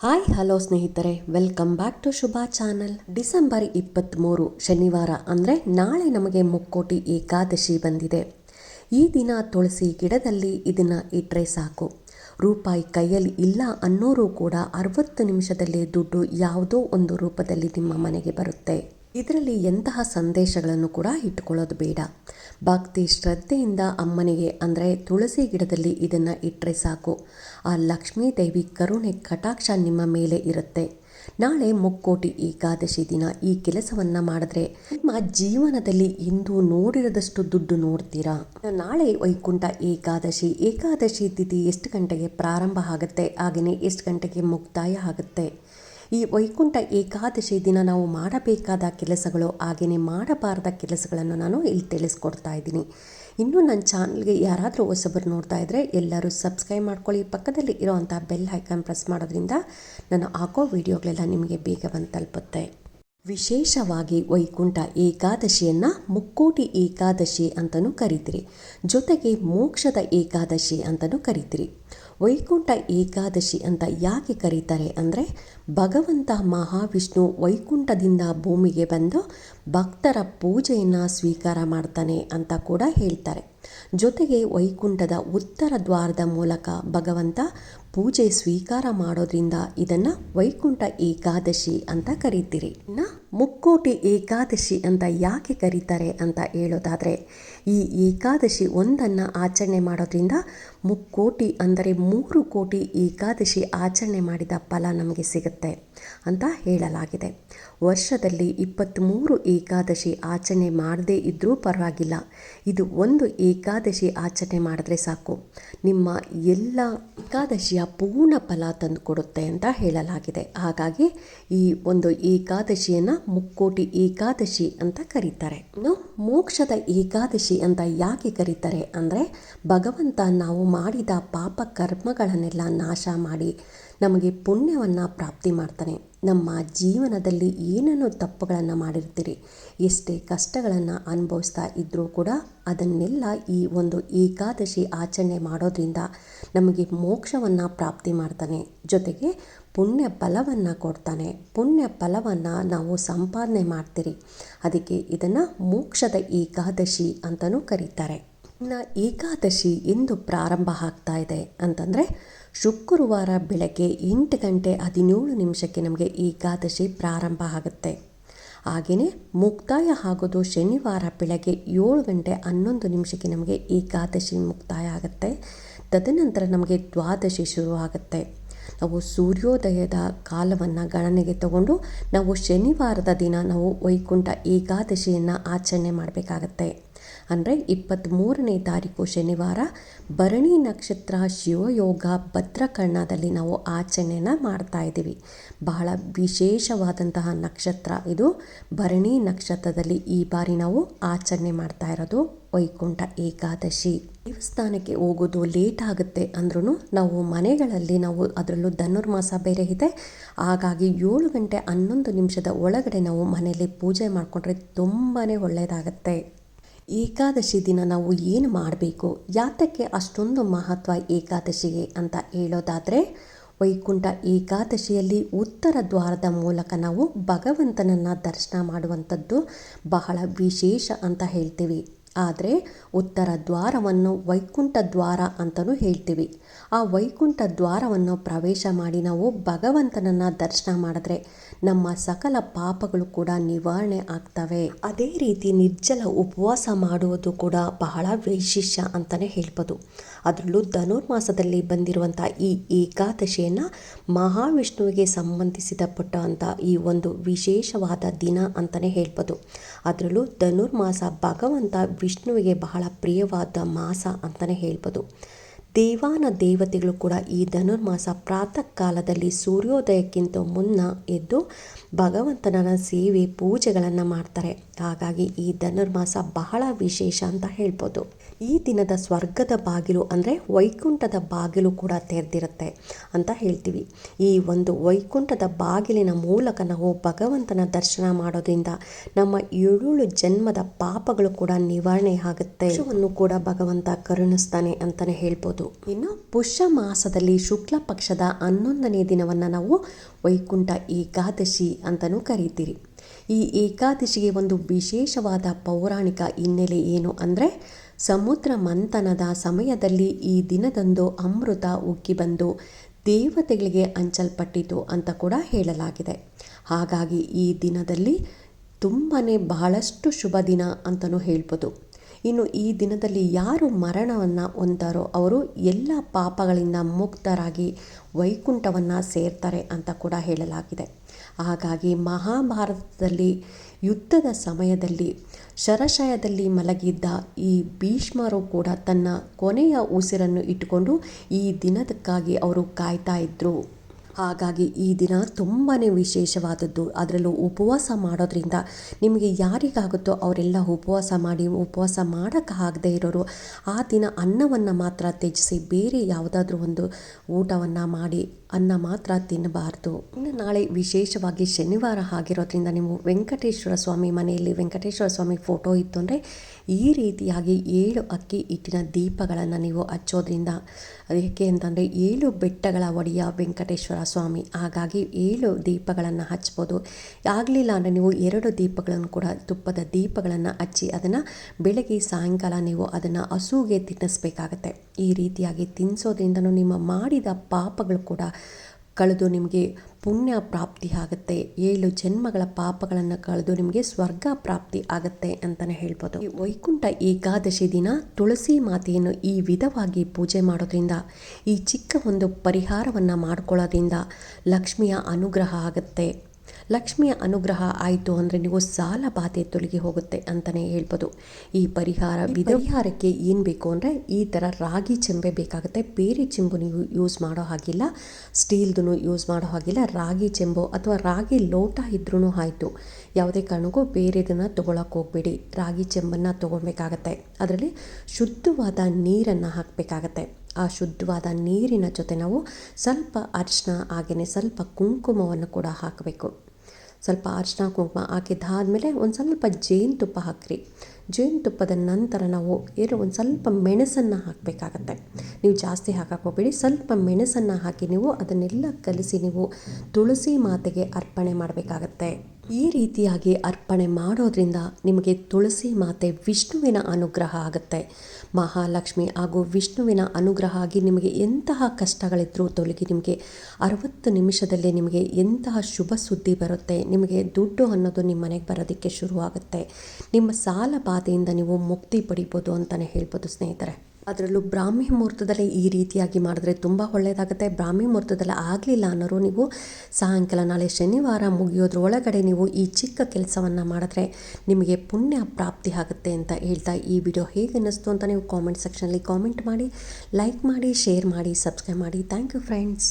Hi, hello ಸ್ನೇಹಿತರೆ. Welcome back to Shubha channel. December ಇಪ್ಪತ್ತ್ಮೂರು ಶನಿವಾರ ಅಂದರೆ ನಾಳೆ ನಮಗೆ ಮುಕ್ಕೋಟಿ ಏಕಾದಶಿ ಬಂದಿದೆ. ಈ ದಿನ ತುಳಸಿ ಗಿಡದಲ್ಲಿ ಇದನ್ನು ಇಟ್ಟರೆ ಸಾಕು. ರೂಪಾಯಿ ಕೈಯಲ್ಲಿ ಇಲ್ಲ ಅನ್ನೋರು ಕೂಡ ಅರವತ್ತು ನಿಮಿಷದಲ್ಲಿ ದುಡ್ಡು ಯಾವುದೋ ಒಂದು ರೂಪದಲ್ಲಿ ನಿಮ್ಮ ಮನೆಗೆ ಬರುತ್ತೆ. ಇದರಲ್ಲಿ ಎಂತಹ ಸಂದೇಶಗಳನ್ನು ಕೂಡ ಇಟ್ಕೊಳ್ಳೋದು ಬೇಡ. ಭಕ್ತಿ ಶ್ರದ್ಧೆಯಿಂದ ಅಮ್ಮನಿಗೆ, ಅಂದರೆ ತುಳಸಿ ಗಿಡದಲ್ಲಿ ಇದನ್ನು ಇಟ್ಟರೆ ಸಾಕು. ಆ ಲಕ್ಷ್ಮೀ ದೇವಿ ಕರುಣೆ ಕಟಾಕ್ಷ ನಿಮ್ಮ ಮೇಲೆ ಇರುತ್ತೆ. ನಾಳೆ ಮುಕ್ಕೋಟಿ ಏಕಾದಶಿ ದಿನ. ಈ ಕೆಲಸವನ್ನು ಮಾಡಿದ್ರೆ ನಿಮ್ಮ ಜೀವನದಲ್ಲಿ ಇಂದು ನೋಡಿರದಷ್ಟು ದುಡ್ಡು ನೋಡ್ತೀರಾ? ನಾಳೆ ವೈಕುಂಠ ಏಕಾದಶಿ. ಏಕಾದಶಿ ತಿಥಿ ಎಷ್ಟು ಗಂಟೆಗೆ ಪ್ರಾರಂಭ ಆಗುತ್ತೆ? ಹಾಗೆಯೇ ಎಷ್ಟು ಗಂಟೆಗೆ ಮುಕ್ತಾಯ ಆಗುತ್ತೆ? ಈ ವೈಕುಂಠ ಏಕಾದಶಿ ದಿನ ನಾವು ಮಾಡಬೇಕಾದ ಕೆಲಸಗಳು ಹಾಗೆಯೇ ಮಾಡಬಾರದ ಕೆಲಸಗಳನ್ನು ನಾನು ಇಲ್ಲಿ ತಿಳಿಸ್ಕೊಡ್ತಾ ಇದ್ದೀನಿ. ಇನ್ನೂ ನನ್ನ ಚಾನಲ್ಗೆ ಯಾರಾದರೂ ಹೊಸಬರು ನೋಡ್ತಾ ಇದ್ದರೆ ಎಲ್ಲರೂ ಸಬ್ಸ್ಕ್ರೈಬ್ ಮಾಡ್ಕೊಳ್ಳಿ. ಪಕ್ಕದಲ್ಲಿ ಇರೋವಂಥ ಬೆಲ್ ಐಕಾನ್ ಪ್ರೆಸ್ ಮಾಡೋದ್ರಿಂದ ನಾನು ಹಾಕೋ ವಿಡಿಯೋಗಳೆಲ್ಲ ನಿಮಗೆ ಬೇಗ ಬಂದು ತಲುಪುತ್ತೆ. ವಿಶೇಷವಾಗಿ ವೈಕುಂಠ ಏಕಾದಶಿಯನ್ನು ಮುಕ್ಕೋಟಿ ಏಕಾದಶಿ ಅಂತಲೂ ಕರಿತೀರಿ. ಜೊತೆಗೆ ಮೋಕ್ಷದ ಏಕಾದಶಿ ಅಂತಲೂ ಕರಿತೀರಿ. ವೈಕುಂಠ ಏಕಾದಶಿ ಅಂತ ಯಾಕೆ ಕರೀತಾರೆ ಅಂದರೆ ಭಗವಂತ ಮಹಾವಿಷ್ಣು ವೈಕುಂಠದಿಂದ ಭೂಮಿಗೆ ಬಂದು ಭಕ್ತರ ಪೂಜೆಯನ್ನು ಸ್ವೀಕಾರ ಮಾಡ್ತಾನೆ ಅಂತ ಕೂಡ ಹೇಳ್ತಾರೆ. ಜೊತೆಗೆ ವೈಕುಂಠದ ಉತ್ತರ ದ್ವಾರದ ಮೂಲಕ ಭಗವಂತ ಪೂಜೆ ಸ್ವೀಕಾರ ಮಾಡೋದ್ರಿಂದ ಇದನ್ನು ವೈಕುಂಠ ಏಕಾದಶಿ ಅಂತ ಕರೀತೀರಿ. ಮುಕ್ಕೋಟಿ ಏಕಾದಶಿ ಅಂತ ಯಾಕೆ ಕರೀತಾರೆ ಅಂತ ಹೇಳೋದಾದರೆ, ಈ ಏಕಾದಶಿ ಒಂದನ್ನು ಆಚರಣೆ ಮಾಡೋದ್ರಿಂದ ಮುಕ್ಕೋಟಿ ಅಂದರೆ ಮೂರು ಕೋಟಿ ಏಕಾದಶಿ ಆಚರಣೆ ಮಾಡಿದ ಫಲ ನಮಗೆ ಸಿಗುತ್ತೆ ಅಂತ ಹೇಳಲಾಗಿದೆ. ವರ್ಷದಲ್ಲಿ ಇಪ್ಪತ್ತ್ಮೂರು ಏಕಾದಶಿ ಆಚರಣೆ ಮಾಡದೇ ಇದ್ದರೂ ಪರವಾಗಿಲ್ಲ. ಇದು ಒಂದು ಏಕಾದಶಿ ಆಚರಣೆ ಮಾಡಿದ್ರೆ ಸಾಕು. ನಿಮ್ಮ ಎಲ್ಲ ಏಕಾದಶಿಯ ಪೂರ್ಣ ಫಲ ತಂದುಕೊಡುತ್ತೆ ಅಂತ ಹೇಳಲಾಗಿದೆ. ಹಾಗಾಗಿ ಈ ಒಂದು ಏಕಾದಶಿಯನ್ನು ಮುಕ್ಕೋಟಿ ಏಕಾದಶಿ ಅಂತ ಕರೀತಾರೆ. ಇನ್ನು ಮೋಕ್ಷದ ಏಕಾದಶಿ ಅಂತ ಯಾಕೆ ಕರೀತಾರೆ ಅಂದರೆ, ಭಗವಂತ ನಾವು ಮಾಡಿದ ಪಾಪ ಕರ್ಮಗಳನ್ನೆಲ್ಲ ನಾಶ ಮಾಡಿ ನಮಗೆ ಪುಣ್ಯವನ್ನು ಪ್ರಾಪ್ತಿ ಮಾಡ್ತಾನೆ. ನಮ್ಮ ಜೀವನದಲ್ಲಿ ಏನೇನೋ ತಪ್ಪುಗಳನ್ನು ಮಾಡಿರ್ತೀರಿ, ಎಷ್ಟೇ ಕಷ್ಟಗಳನ್ನು ಅನುಭವಿಸ್ತಾ ಇದ್ದರೂ ಕೂಡ ಅದನ್ನೆಲ್ಲ ಈ ಒಂದು ಏಕಾದಶಿ ಆಚರಣೆ ಮಾಡೋದ್ರಿಂದ ನಮಗೆ ಮೋಕ್ಷವನ್ನು ಪ್ರಾಪ್ತಿ ಮಾಡ್ತಾನೆ. ಜೊತೆಗೆ ಪುಣ್ಯ ಫಲವನ್ನು ಕೊಡ್ತಾನೆ. ಪುಣ್ಯ ಫಲವನ್ನು ನಾವು ಸಂಪಾದನೆ ಮಾಡ್ತೀರಿ. ಅದಕ್ಕೆ ಇದನ್ನು ಮೋಕ್ಷದ ಏಕಾದಶಿ ಅಂತಲೂ ಕರೀತಾರೆ. ಇನ್ನು ಏಕಾದಶಿ ಎಂದು ಪ್ರಾರಂಭ ಆಗ್ತಾ ಇದೆ ಅಂತಂದರೆ ಶುಕ್ರವಾರ ಬೆಳಗ್ಗೆ ಎಂಟು ಗಂಟೆ ಹದಿನೇಳು ನಿಮಿಷಕ್ಕೆ ನಮಗೆ ಏಕಾದಶಿ ಪ್ರಾರಂಭ ಆಗುತ್ತೆ. ಹಾಗೆಯೇ ಮುಕ್ತಾಯ ಆಗೋದು ಶನಿವಾರ ಬೆಳಗ್ಗೆ ಏಳು ಗಂಟೆ ಹನ್ನೊಂದು ನಿಮಿಷಕ್ಕೆ ನಮಗೆ ಏಕಾದಶಿ ಮುಕ್ತಾಯ ಆಗುತ್ತೆ. ತದನಂತರ ನಮಗೆ ದ್ವಾದಶಿ ಶುರು ಆಗುತ್ತೆ ನಾವು ಸೂರ್ಯೋದಯದ ಕಾಲವನ್ನು ಗಣನೆಗೆ ತಗೊಂಡು ನಾವು ಶನಿವಾರದ ದಿನ ನಾವು ವೈಕುಂಠ ಏಕಾದಶಿಯನ್ನು ಆಚರಣೆ ಮಾಡಬೇಕಾಗತ್ತೆ. ಅಂದರೆ ಇಪ್ಪತ್ತ್ಮೂರನೇ ತಾರೀಕು ಶನಿವಾರ ಭರಣಿ ನಕ್ಷತ್ರ ಶಿವಯೋಗ ಭದ್ರಕರ್ಣದಲ್ಲಿ ನಾವು ಆಚರಣೆನ ಮಾಡ್ತಾ ಇದ್ದೀವಿ. ಬಹಳ ವಿಶೇಷವಾದಂತಹ ನಕ್ಷತ್ರ ಇದು. ಭರಣಿ ನಕ್ಷತ್ರದಲ್ಲಿ ಈ ಬಾರಿ ನಾವು ಆಚರಣೆ ಮಾಡ್ತಾ ಇರೋದು ವೈಕುಂಠ ಏಕಾದಶಿ. ದೇವಸ್ಥಾನಕ್ಕೆ ಹೋಗೋದು ಲೇಟ್ ಆಗುತ್ತೆ ಅಂದ್ರೂ ನಾವು ಮನೆಗಳಲ್ಲಿ ನಾವು ಅದರಲ್ಲೂ ಧನುರ್ಮಾಸ ಬೇರೆ ಇದೆ. ಹಾಗಾಗಿ ಏಳು ಗಂಟೆ ಹನ್ನೊಂದು ನಿಮಿಷದ ಒಳಗಡೆ ನಾವು ಮನೆಯಲ್ಲಿ ಪೂಜೆ ಮಾಡಿಕೊಂಡ್ರೆ ತುಂಬಾ ಒಳ್ಳೆಯದಾಗತ್ತೆ ಏಕಾದಶಿ ದಿನ ನಾವು ಏನು ಮಾಡಬೇಕು? ಯಾತಕ್ಕೆ ಅಷ್ಟೊಂದು ಮಹತ್ವ ಏಕಾದಶಿಗೆ ಅಂತ ಹೇಳೋದಾದರೆ, ವೈಕುಂಠ ಏಕಾದಶಿಯಲ್ಲಿ ಉತ್ತರ ದ್ವಾರದ ಮೂಲಕ ನಾವು ಭಗವಂತನನ್ನು ದರ್ಶನ ಮಾಡುವಂಥದ್ದು ಬಹಳ ವಿಶೇಷ ಅಂತ ಹೇಳ್ತೀವಿ. ಆದರೆ ಉತ್ತರ ದ್ವಾರವನ್ನು ವೈಕುಂಠ ದ್ವಾರ ಅಂತಲೂ ಹೇಳ್ತೀವಿ. ಆ ವೈಕುಂಠ ದ್ವಾರವನ್ನು ಪ್ರವೇಶ ಮಾಡಿ ನಾವು ಭಗವಂತನನ್ನು ದರ್ಶನ ಮಾಡಿದ್ರೆ ನಮ್ಮ ಸಕಲ ಪಾಪಗಳು ಕೂಡ ನಿವಾರಣೆ ಆಗ್ತವೆ. ಅದೇ ರೀತಿ ನಿರ್ಜಲ ಉಪವಾಸ ಮಾಡುವುದು ಕೂಡ ಬಹಳ ವೈಶಿಷ್ಯ ಅಂತಲೇ ಹೇಳ್ಬೋದು. ಅದರಲ್ಲೂ ಧನುರ್ಮಾಸದಲ್ಲಿ ಬಂದಿರುವಂಥ ಈ ಏಕಾದಶಿಯನ್ನು ಮಹಾವಿಷ್ಣುವಿಗೆ ಸಂಬಂಧಿಸಿದ ಪಟ್ಟಂಥ ಈ ಒಂದು ವಿಶೇಷವಾದ ದಿನ ಅಂತಲೇ ಹೇಳ್ಬೋದು. ಅದರಲ್ಲೂ ಧನುರ್ಮಾಸ ಭಗವಂತ ವಿಷ್ಣುವಿಗೆ ಬಹಳ ಪ್ರಿಯವಾದ ಮಾಸ ಅಂತಲೇ ಹೇಳ್ಬೋದು. ದೇವಾನ ದೇವತೆಗಳು ಕೂಡ ಈ ಧನುರ್ಮಾಸ ಪ್ರಾತಃ ಕಾಲದಲ್ಲಿ ಸೂರ್ಯೋದಯಕ್ಕಿಂತ ಮುನ್ನ ಎದ್ದು ಭಗವಂತನ ಸೇವೆ ಪೂಜೆಗಳನ್ನು ಮಾಡ್ತಾರೆ. ಹಾಗಾಗಿ ಈ ಧನುರ್ಮಾಸ ಬಹಳ ವಿಶೇಷ ಅಂತ ಹೇಳ್ಬೋದು. ಈ ದಿನದ ಸ್ವರ್ಗದ ಬಾಗಿಲು ಅಂದರೆ ವೈಕುಂಠದ ಬಾಗಿಲು ಕೂಡ ತೆರೆದಿರುತ್ತೆ ಅಂತ ಹೇಳ್ತೀವಿ. ಈ ಒಂದು ವೈಕುಂಠದ ಬಾಗಿಲಿನ ಮೂಲಕ ನಾವು ಭಗವಂತನ ದರ್ಶನ ಮಾಡೋದ್ರಿಂದ ನಮ್ಮ ಏಳು ಜನ್ಮದ ಪಾಪಗಳು ಕೂಡ ನಿವಾರಣೆ ಆಗುತ್ತೆ. ಕೂಡ ಭಗವಂತ ಕರುಣಿಸ್ತಾನೆ ಅಂತಾನೆ ಹೇಳ್ಬೋದು. ಇನ್ನು ಪುಷ್ಯ ಮಾಸದಲ್ಲಿ ಶುಕ್ಲ ಪಕ್ಷದ ಹನ್ನೊಂದನೇ ದಿನವನ್ನು ನಾವು ವೈಕುಂಠ ಏಕಾದಶಿ ಅಂತಲೂ ಕರೀತೀರಿ. ಈ ಏಕಾದಶಿಗೆ ಒಂದು ವಿಶೇಷವಾದ ಪೌರಾಣಿಕ ಹಿನ್ನೆಲೆ ಏನು ಅಂದರೆ, ಸಮುದ್ರ ಮಂಥನದ ಸಮಯದಲ್ಲಿ ಈ ದಿನದಂದು ಅಮೃತ ಉಕ್ಕಿ ಬಂದು ದೇವತೆಗಳಿಗೆ ಹಂಚಲ್ಪಟ್ಟಿತು ಅಂತ ಕೂಡ ಹೇಳಲಾಗಿದೆ. ಹಾಗಾಗಿ ಈ ದಿನದಲ್ಲಿ ತುಂಬಾ ಬಹಳಷ್ಟು ಶುಭ ದಿನ ಅಂತಲೂ ಹೇಳ್ಬೋದು. ಇನ್ನು ಈ ದಿನದಲ್ಲಿ ಯಾರು ಮರಣವನ್ನು ಹೊಂದಾರೋ ಅವರು ಎಲ್ಲ ಪಾಪಗಳಿಂದ ಮುಕ್ತರಾಗಿ ವೈಕುಂಠವನ್ನು ಸೇರ್ತಾರೆ ಅಂತ ಕೂಡ ಹೇಳಲಾಗಿದೆ. ಹಾಗಾಗಿ ಮಹಾಭಾರತದಲ್ಲಿ ಯುದ್ಧದ ಸಮಯದಲ್ಲಿ, ಶರಶಯದಲ್ಲಿ ಮಲಗಿದ್ದ ಈ ಭೀಷ್ಮರು ಕೂಡ ತನ್ನ ಕೊನೆಯ ಉಸಿರನ್ನು ಇಟ್ಟುಕೊಂಡು ಈ ದಿನದಕ್ಕಾಗಿ ಅವರು ಕಾಯ್ತಾ ಇದ್ದರು ಹಾಗಾಗಿ ಈ ದಿನ ತುಂಬಾ ವಿಶೇಷವಾದದ್ದು. ಅದರಲ್ಲೂ ಉಪವಾಸ ಮಾಡೋದ್ರಿಂದ ನಿಮಗೆ ಯಾರಿಗಾಗುತ್ತೋ ಅವರೆಲ್ಲ ಉಪವಾಸ ಮಾಡಿ, ಉಪವಾಸ ಮಾಡೋಕ್ಕಾಗದೇ ಇರೋರು ಆ ದಿನ ಅನ್ನವನ್ನು ಮಾತ್ರ ತ್ಯಜಿಸಿ ಬೇರೆ ಯಾವುದಾದ್ರೂ ಒಂದು ಊಟವನ್ನು ಮಾಡಿ ಅನ್ನ ಮಾತ್ರ ತಿನ್ನಬಾರ್ದು. ಇನ್ನು ನಾಳೆ ವಿಶೇಷವಾಗಿ ಶನಿವಾರ ಆಗಿರೋದ್ರಿಂದ ನೀವು ವೆಂಕಟೇಶ್ವರ ಸ್ವಾಮಿ ಮನೆಯಲ್ಲಿ ವೆಂಕಟೇಶ್ವರ ಸ್ವಾಮಿ ಫೋಟೋ ಇತ್ತು ಅಂದರೆ ಈ ರೀತಿಯಾಗಿ ಏಳು ಅಕ್ಕಿ ಹಿಟ್ಟಿನ ದೀಪಗಳನ್ನು ನೀವು ಹಚ್ಚೋದ್ರಿಂದ ಅದಕ್ಕೆ ಅಂತಂದರೆ ಏಳು ಬೆಟ್ಟಗಳ ಒಡೆಯ ವೆಂಕಟೇಶ್ವರ ಸ್ವಾಮಿ, ಹಾಗಾಗಿ ಏಳು ದೀಪಗಳನ್ನು ಹಚ್ಬೋದು. ಆಗಲಿಲ್ಲ ಅಂದರೆ ನೀವು ಎರಡು ದೀಪಗಳನ್ನು ಕೂಡ ತುಪ್ಪದ ದೀಪಗಳನ್ನು ಹಚ್ಚಿ ಅದನ್ನು ಬೆಳಗ್ಗೆ, ಸಾಯಂಕಾಲ ನೀವು ಅದನ್ನು ಹಸುಗೆ ತಿನ್ನಿಸ್ಬೇಕಾಗತ್ತೆ. ಈ ರೀತಿಯಾಗಿ ತಿನ್ನಿಸೋದ್ರಿಂದನೂ ನಿಮ್ಮ ಮಾಡಿದ ಪಾಪಗಳು ಕೂಡ ಕಳೆದು ನಿಮಗೆ ಪುಣ್ಯ ಪ್ರಾಪ್ತಿ ಆಗುತ್ತೆ. ಏಳು ಜನ್ಮಗಳ ಪಾಪಗಳನ್ನು ಕಳೆದು ನಿಮಗೆ ಸ್ವರ್ಗ ಪ್ರಾಪ್ತಿ ಆಗುತ್ತೆ ಅಂತಲೇ ಹೇಳ್ಬೋದು. ಈ ವೈಕುಂಠ ಏಕಾದಶಿ ದಿನ ತುಳಸಿ ಮಾತೆಯನ್ನು ಈ ವಿಧವಾಗಿ ಪೂಜೆ ಮಾಡೋದ್ರಿಂದ, ಈ ಚಿಕ್ಕ ಒಂದು ಪರಿಹಾರವನ್ನು ಮಾಡ್ಕೊಳ್ಳೋದ್ರಿಂದ ಲಕ್ಷ್ಮಿಯ ಅನುಗ್ರಹ ಆಗುತ್ತೆ. ಲಕ್ಷ್ಮಿಯ ಅನುಗ್ರಹ ಆಯಿತು ಅಂದರೆ ನೀವು ಸಾಲ ಬಾಧೆ ತೊಲಗಿ ಹೋಗುತ್ತೆ ಅಂತಲೇ ಹೇಳ್ಬೋದು. ಈ ಪರಿಹಾರ ಪರಿಹಾರಕ್ಕೆ ಏನು ಬೇಕು ಅಂದರೆ ಈ ಥರ ರಾಗಿ ಚೆಂಬೆ ಬೇಕಾಗುತ್ತೆ. ಬೇರೆ ಚೆಂಬು ನೀವು ಯೂಸ್ ಮಾಡೋ ಹಾಗಿಲ್ಲ. ಸ್ಟೀಲ್ದು ಯೂಸ್ ಮಾಡೋ ಹಾಗಿಲ್ಲ. ರಾಗಿ ಚೆಂಬು ಅಥವಾ ರಾಗಿ ಲೋಟ ಇದ್ರೂ ಆಯಿತು. ಯಾವುದೇ ಕಾರಣಕ್ಕೂ ಬೇರೆದನ್ನು ತೊಗೊಳಕ್ಕೆ ಹೋಗಬೇಡಿ. ರಾಗಿ ಚೆಂಬನ್ನು ತೊಗೊಳ್ಬೇಕಾಗತ್ತೆ. ಅದರಲ್ಲಿ ಶುದ್ಧವಾದ ನೀರನ್ನು ಹಾಕಬೇಕಾಗತ್ತೆ. ಆ ಶುದ್ಧವಾದ ನೀರಿನ ಜೊತೆ ನಾವು ಸ್ವಲ್ಪ ಅರಿಶಿನ ಹಾಗೆಯೇ ಸ್ವಲ್ಪ ಕುಂಕುಮವನ್ನು ಕೂಡ ಹಾಕಬೇಕು. ಸ್ವಲ್ಪ ಅರಿಶಿನ, ಕುಂಕುಮ ಹಾಕಿದ್ದಾದಮೇಲೆ ಒಂದು ಸ್ವಲ್ಪ ಜೇನುತುಪ್ಪ ಹಾಕಿರಿ. ಜೇನುತುಪ್ಪದ ನಂತರ ನಾವು ಏನು ಒಂದು ಸ್ವಲ್ಪ ಮೆಣಸನ್ನು ಹಾಕಬೇಕಾಗತ್ತೆ. ನೀವು ಜಾಸ್ತಿ ಹಾಕಕ್ಕೆ ಸ್ವಲ್ಪ ಮೆಣಸನ್ನು ಹಾಕಿ ನೀವು ಅದನ್ನೆಲ್ಲ ಕಲಸಿ ನೀವು ತುಳಸಿ ಮಾತೆಗೆ ಅರ್ಪಣೆ ಮಾಡಬೇಕಾಗತ್ತೆ. ಈ ರೀತಿಯಾಗಿ ಅರ್ಪಣೆ ಮಾಡೋದ್ರಿಂದ ನಿಮಗೆ ತುಳಸಿ ಮಾತೆ ವಿಷ್ಣುವಿನ ಅನುಗ್ರಹ ಆಗುತ್ತೆ. ಮಹಾಲಕ್ಷ್ಮಿ ಹಾಗೂ ವಿಷ್ಣುವಿನ ಅನುಗ್ರಹ ಆಗಿ ನಿಮಗೆ ಎಂತಹ ಕಷ್ಟಗಳಿದ್ರೂ ತೊಲಗಿ ನಿಮಗೆ ಅರವತ್ತು ನಿಮಿಷದಲ್ಲಿ ನಿಮಗೆ ಎಂತಹ ಶುಭ ಸುದ್ದಿ ಬರುತ್ತೆ, ನಿಮಗೆ ದುಡ್ಡು ಅನ್ನೋದು ನಿಮ್ಮ ಮನೆಗೆ ಬರೋದಕ್ಕೆ ಶುರುವಾಗುತ್ತೆ. ನಿಮ್ಮ ಸಾಲ ಬಾಧೆಯಿಂದ ನೀವು ಮುಕ್ತಿ ಪಡಿಬೋದು ಅಂತಲೇ ಹೇಳ್ಬೋದು ಸ್ನೇಹಿತರೆ. ಅದರಲ್ಲೂ ಬ್ರಾಹ್ಮಿ ಮುಹೂರ್ತದಲ್ಲಿ ಈ ರೀತಿಯಾಗಿ ಮಾಡಿದ್ರೆ ತುಂಬ ಒಳ್ಳೆಯದಾಗುತ್ತೆ ಬ್ರಾಹ್ಮಿ ಮುಹೂರ್ತದಲ್ಲಿ ಆಗಲಿಲ್ಲ ಅನ್ನೋರು ನೀವು ಸಾಯಂಕಾಲ ನಾಳೆ ಶನಿವಾರ ಮುಗಿಯೋದ್ರ ಒಳಗಡೆ ನೀವು ಈ ಚಿಕ್ಕ ಕೆಲಸವನ್ನು ಮಾಡಿದ್ರೆ ನಿಮಗೆ ಪುಣ್ಯ ಪ್ರಾಪ್ತಿ ಆಗುತ್ತೆ ಅಂತ ಹೇಳ್ತಾ ಈ ವಿಡಿಯೋ ಹೇಗೆ ಅನ್ನಿಸ್ತು ಅಂತ ನೀವು ಕಾಮೆಂಟ್ ಸೆಕ್ಷನಲ್ಲಿ ಕಾಮೆಂಟ್ ಮಾಡಿ ಲೈಕ್ ಮಾಡಿ ಶೇರ್ ಮಾಡಿ ಸಬ್ಸ್ಕ್ರೈಬ್ ಮಾಡಿ. Thank you friends